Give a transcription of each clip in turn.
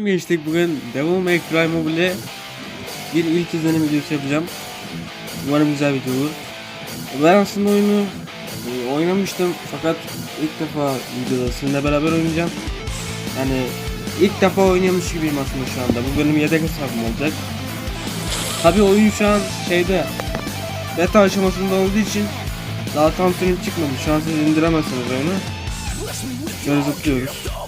Selam geçtik bugün Devil May Cry Mobile bir ilk izlenim videosu yapacağım. Umarım güzel video olur. Ben aslında oyunu e, oynamıştım fakat ilk defa videoda sizinle beraber oynayacağım. Yani ilk defa oynuyormuş gibiyim aslında şu anda. Bu benim yedek hesabım olacak. Tabi oyun şu an şeyde beta aşamasında olduğu için daha tam sürüm çıkmadı. Şu an siz indiremezsiniz oyunu. Şöyle zıplıyoruz.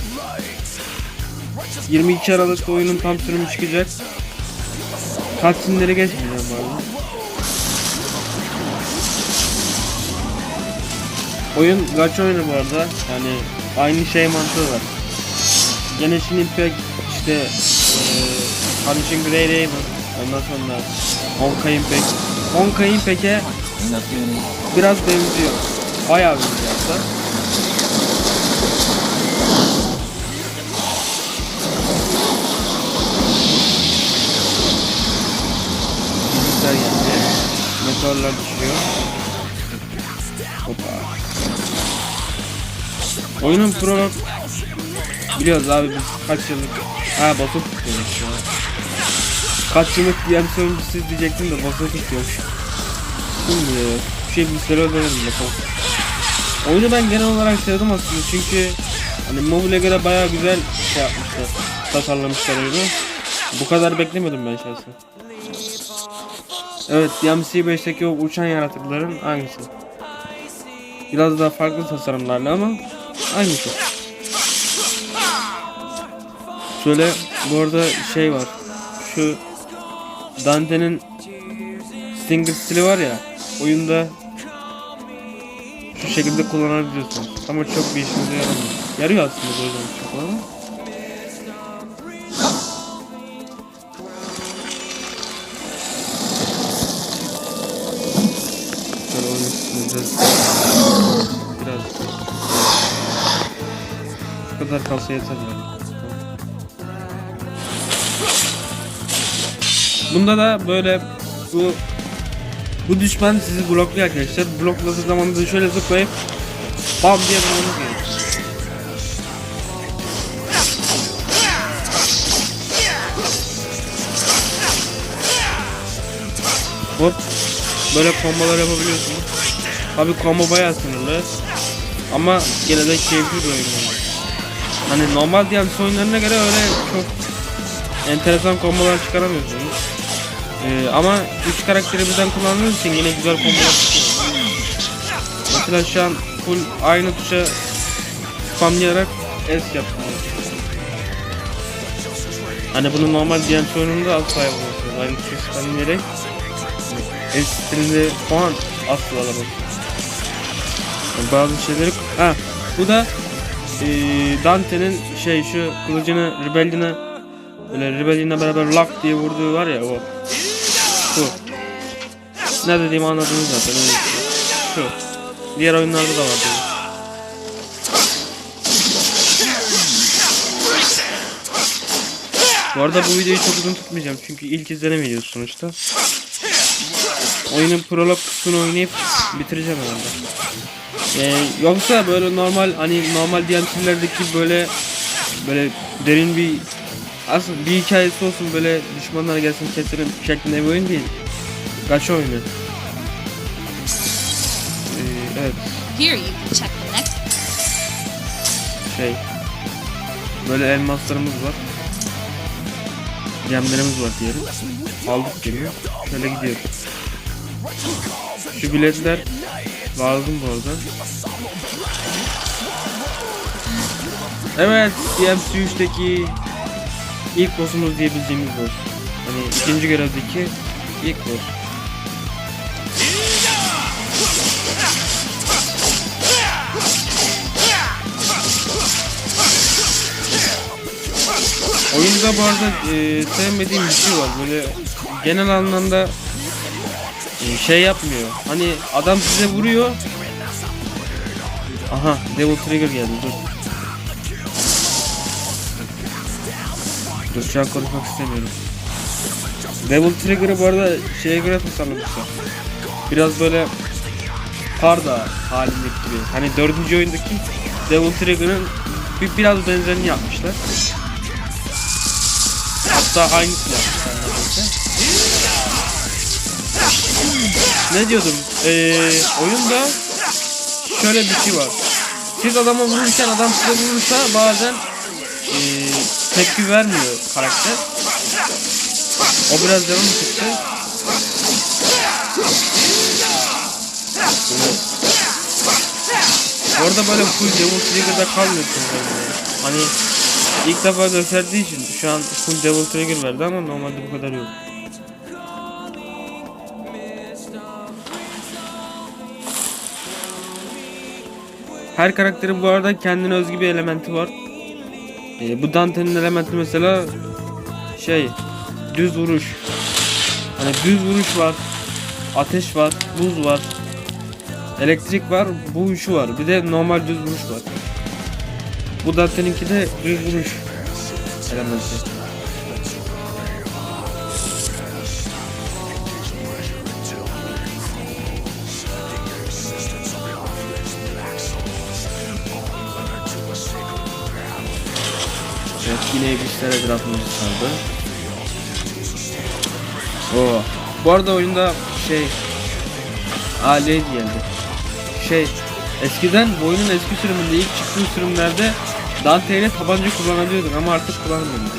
22 Aralık'ta oyunun tam sürümü çıkacak. Cutscene'leri geçmeyeceğim bu arada. Oyun gacha oyunu bu arada. Yani aynı şey mantığı var. Genshin Impact işte eee Punishing Grey Raven ondan sonra Honkai Impact. Honkai Impact'e biraz benziyor. Bayağı benziyor hatta. Meteorlar düşüyor. Hoppa. Oyunun prolog biliyoruz abi biz kaç yıllık ha basıp tutuyormuş ya. Kaç yıllık DMC oyuncusu diyecektim de basıp tutuyormuş. Ya, bir şey bilgisayarı öğrenelim bakalım. Oyunu ben genel olarak sevdim aslında çünkü hani mobile göre bayağı güzel şey yapmışlar. Tasarlamışlar oyunu. Bu kadar beklemiyordum ben şahsen. Evet, DMC5'teki o uçan yaratıkların hangisi? Biraz daha farklı tasarımlarla ama aynısı. Şöyle bu arada şey var. Şu Dante'nin Stinger stili var ya oyunda şu şekilde kullanabiliyorsun. Ama çok bir işimize yaramıyor. Yarıyor aslında böyle çok ama. Biraz biraz bu kadar kalsa yeter ya. Bunda da böyle bu bu düşman sizi blokluyor arkadaşlar. Blokladığı zaman da şöyle zıplayıp bam diye vurmanız gerekiyor. Hop böyle kombolar yapabiliyorsunuz. Tabi combo bayağı sınırlı. Ama gene de keyifli bir oyun. Hani normal DLC oyunlarına göre öyle çok enteresan kombolar çıkaramıyorsunuz. Ee, ama üç karakteri birden kullandığınız için yine güzel kombolar çıkıyor. Mesela şu an full aynı tuşa spamlayarak S yaptım. Hani bunu normal DLC oyununda asla yapamazsınız. Aynı tuşa spamlayarak S stilinde puan asla alamazsınız. Yani bazı şeyleri... Ha bu da ee, Dante'nin şey şu kılıcını Rebellion'a böyle Rebellion'la beraber lock diye vurduğu var ya o. Şu. Ne dediğimi anladınız zaten. şey. Şu. Diğer oyunlarda da var. böyle. Bu arada bu videoyu çok uzun tutmayacağım çünkü ilk videosu sonuçta. Oyunun prolog kısmını oynayıp bitireceğim herhalde. Ee, yoksa böyle normal hani normal DMC'lerdeki böyle böyle derin bir asıl bir hikayesi olsun böyle düşmanlar gelsin keselim şeklinde bir oyun değil. Gacha oyunu. Ee, evet Here you can check the next şey böyle elmaslarımız var. Gemlerimiz var diyelim. Aldık geliyor. Şöyle gidiyoruz. Şu biletler lazım bu arada. Evet, DMC3'teki ilk boss'umuz diyebileceğimiz boss. Hani ikinci görevdeki ilk boss. Oyunda bu arada e, sevmediğim bir şey var böyle genel anlamda şey yapmıyor. Hani adam size vuruyor. Aha Devil Trigger geldi dur. Dur şu an konuşmak istemiyorum. Devil Trigger'ı bu arada şeye göre tasarlamışlar. Biraz böyle Parda halindeki gibi. Hani dördüncü oyundaki Devil Trigger'ın bir, biraz benzerini yapmışlar. Hatta aynısını yapmışlar. Ne diyordum? Ee, oyunda şöyle bir şey var. Siz adama vururken adam size vurursa bazen ee, tepki vermiyor karakter. O biraz canım sıktı. Orada böyle full Devil Trigger'da kalmıyorsunuz yani. Hani ilk defa gösterdiği için şu an full Devil Trigger verdi ama normalde bu kadar yok. Her karakterin bu arada kendine özgü bir elementi var. Ee, bu Dante'nin elementi mesela şey düz vuruş. Hani düz vuruş var. Ateş var, buz var. Elektrik var, bu üçü var. Bir de normal düz vuruş var. Bu Dante'ninki de düz vuruş elementi. Yine iblisler etrafımızı sardı. Oo. Bu arada oyunda şey Ali geldi. Şey eskiden bu oyunun eski sürümünde ilk çıktığı sürümlerde Dante ile tabanca kullanabiliyordun ama artık kullanmıyorum.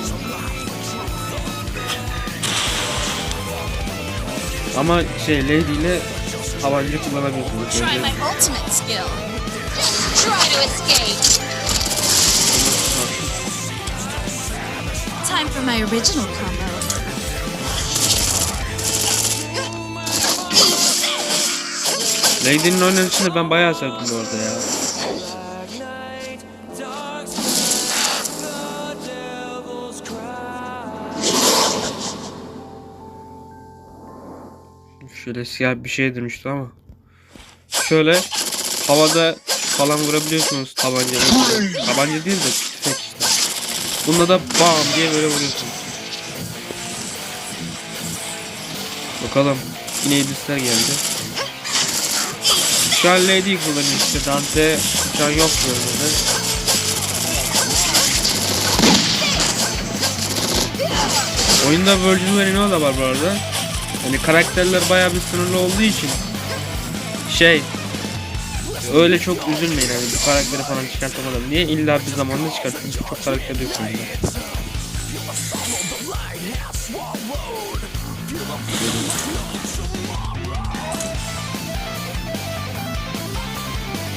Ama şey Lady ile tabanca kullanabiliyorsunuz. Try my ultimate skill. Try to escape. Time for my original combo. Lady'nin oynanışını ben bayağı sevdim bu arada ya. Şöyle siyah bir şey dönüştü ama. Şöyle havada falan vurabiliyorsunuz tabanca. Tabanca değil de tüfek. Bunda da bam diye böyle vuruyorsunuz. Bakalım yine iblisler geldi. Şu an Lady kullanıyor işte Dante şu yok görünmede. Oyunda Virgil ve Reno da var bu arada. Hani karakterler bayağı bir sınırlı olduğu için şey öyle çok üzülmeyin hani bir karakteri falan çıkartamadım diye illa bir zamanda çünkü çok karakter yok oyunda.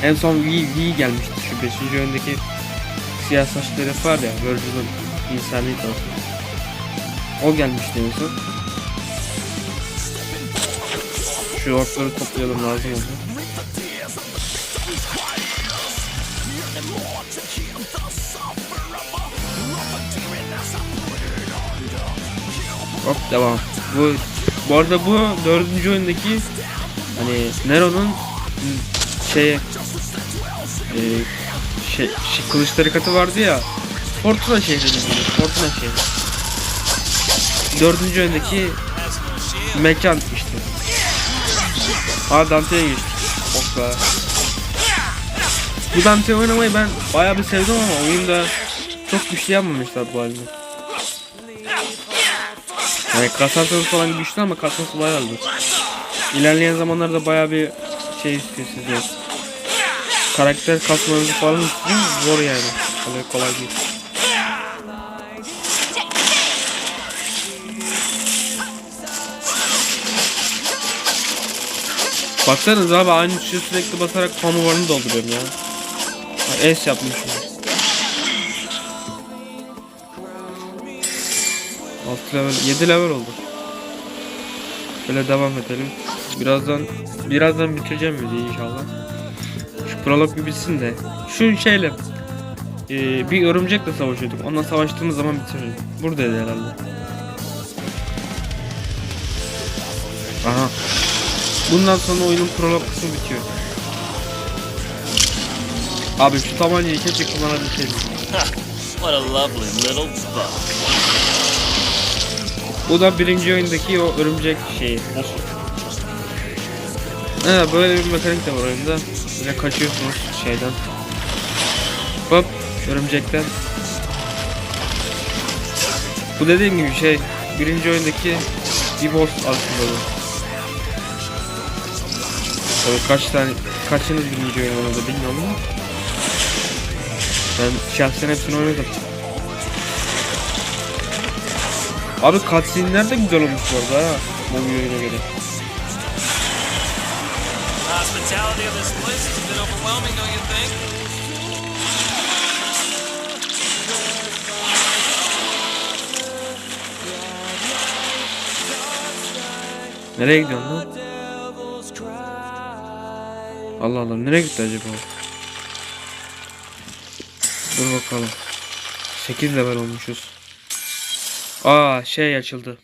En son V, V gelmişti şu 5. öndeki siyah saçlı herif var ya Virgil'ın insani tarafı. O gelmişti en son. Şu orkları toplayalım lazım oldu. Hop devam. Bu bu arada bu dördüncü oyundaki hani Nero'nun şey e, şey, şey kılıç tarikatı vardı ya Fortuna şehri. Fortuna şehri. Dördüncü oyundaki mekan işte. Aa Dante'ye geçtik. Oh be. Bu Dante oynamayı ben bayağı bir sevdim ama oyunda çok güçlü yapmamışlar bu halini. Yani kasarsanız falan güçlü ama kasması bayağı zor. İlerleyen zamanlarda bayağı bir şey istiyor sizden. Karakter kasmanızı falan istiyor. Zor yani. Kolay kolay değil. Baksanıza abi aynı tuşa sürekli basarak pamuvarını dolduruyorum ya. Ha, S yapmışım. 6 level, 7 level oldu. Böyle devam edelim. Birazdan birazdan bitireceğim videoyu inşallah. Şu prolog bir bitsin de. Şu şeyle e, bir örümcekle savaşıyorduk. Onunla savaştığımız zaman bitiririm. Buradaydı herhalde. Aha. Bundan sonra oyunun prolog kısmı bitiyor. Abi şu tabancayı keşke kullanabilseydim. What a lovely little bug. Bu da birinci oyundaki o örümcek şeyi. Evet böyle bir mekanik de var oyunda. Böyle kaçıyorsunuz şeyden. Hop örümcekten. Bu dediğim gibi şey birinci oyundaki bir boss aslında bu. Tabii kaç tane kaçınız birinci oyun oynadı bilmiyorum ama ben şahsen hepsini oynadım. Abi cutscene'ler de güzel olmuş bu arada ha. Mobil oyuna göre. Nereye gidiyorsun lan? Allah Allah nereye gitti acaba? Dur bakalım. 8 level olmuşuz. Aa şey açıldı.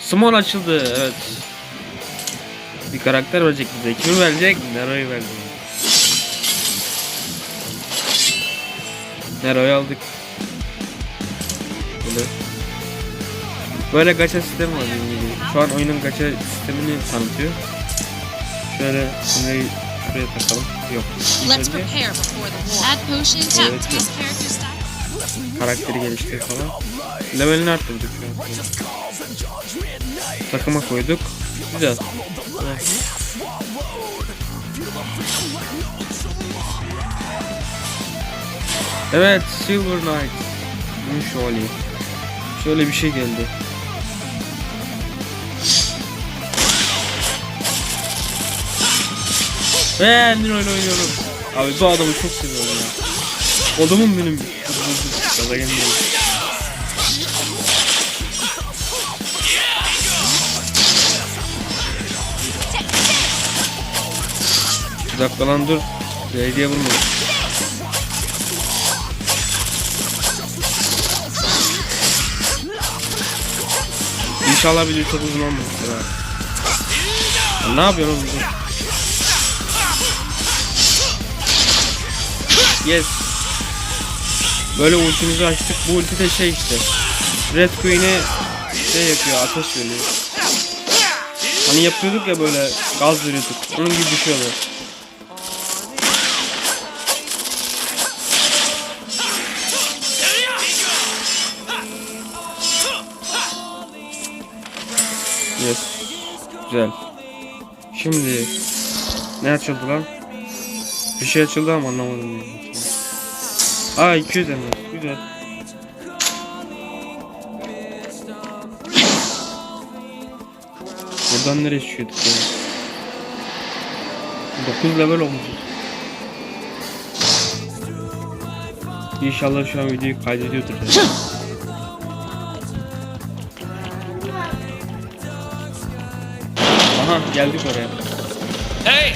Small açıldı evet. Bir karakter verecek bize. Kimi verecek? Nero'yu verecek. Nero'yu aldık. Böyle. Böyle gacha sistemi var. Şu an oyunun gacha sistemini tanıtıyor. Şöyle şunları şuraya takalım. Yok. Let's prepare before the war. Add potions. Tap test character style. karakteri geliştir falan. Levelini arttırdık şu an. Takıma koyduk. Güzel. Evet. Evet, Silver Knight. Gümüş. Şöyle bir şey geldi. Ve Nero ile oynuyorum. Abi bu adamı çok seviyorum ya. Adamım benim. Gaza gelmeyin. Bir dakika lan dur. Hediye vurma. İnşallah video çok uzun olmamıştır Ne yapıyorsun oğlum? Yes. Böyle ultimizi açtık. Bu ulti de şey işte. Red Queen'e şey yapıyor, ateş veriyor. Hani yapıyorduk ya böyle gaz veriyorduk. Onun gibi bir şey oluyor. Yes. Güzel. Şimdi ne açıldı lan? Bir şey açıldı ama anlamadım. Aa 200 elmas. Güzel. Buradan nereye çıkıyorduk ya? 9 level olmuşuz. İnşallah şu an videoyu kaydediyordur. ya. Aha geldik oraya. Hey,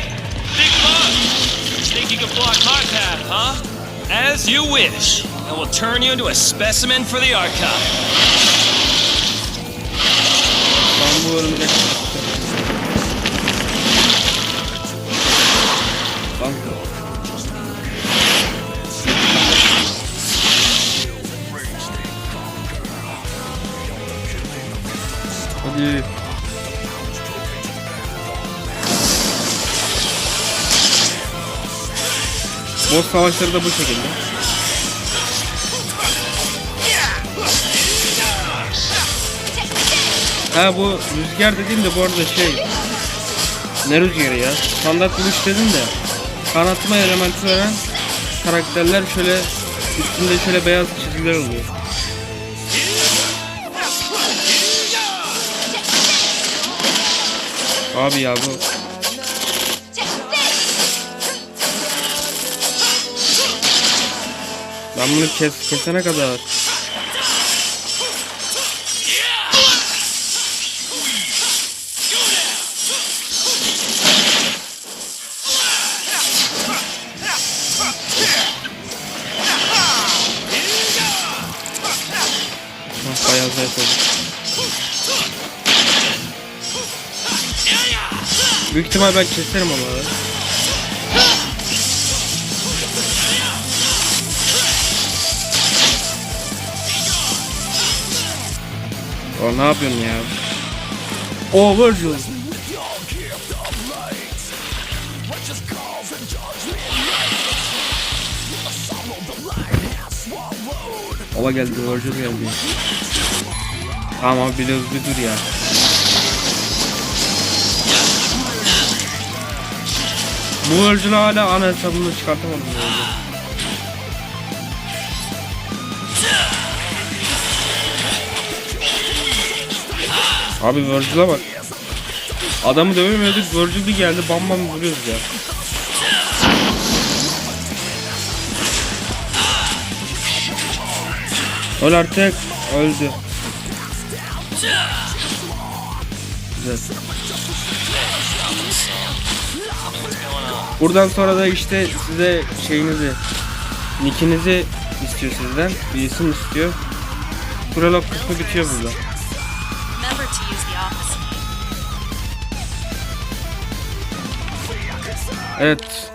big boss! Think you can block my path, huh? As you wish. And we'll turn you into a specimen for the archive. Savaşları da bu şekilde. Ha bu rüzgar dediğim de bu arada şey Ne rüzgarı ya Standart buluş dedim de Kanatma elementi veren karakterler şöyle Üstünde şöyle beyaz çizgiler oluyor Abi ya bu Ben bunu kes, kesene kadar Ah, bayağı zayıf oldu. Büyük ihtimal ben keserim onları. O ne yapıyorsun ya? O Virgil. Baba geldi, Virgil geldi. Tamam abi biliyoruz bir dur ya. Bu Virgil'ı hala ana hesabını çıkartamadım. bu Abi Virgil'a bak. Adamı dövemiyorduk, Virgil bir geldi bam bam vuruyoruz ya. Öl artık. Öldü. Güzel. Buradan sonra da işte size şeyinizi, nickinizi istiyor sizden. Bir isim istiyor. Prolog kısmı bitiyor burada. Remember to use the office. Evet.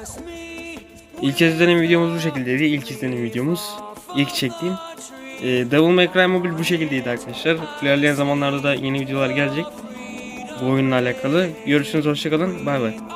İlk izlenim videomuz bu şekildeydi. İlk izlenim videomuz. İlk çektiğim. Ee, Devil May Cry Mobile bu şekildeydi arkadaşlar. İlerleyen zamanlarda da yeni videolar gelecek. Bu oyunla alakalı. Görüşürüz hoşçakalın. Bay bay.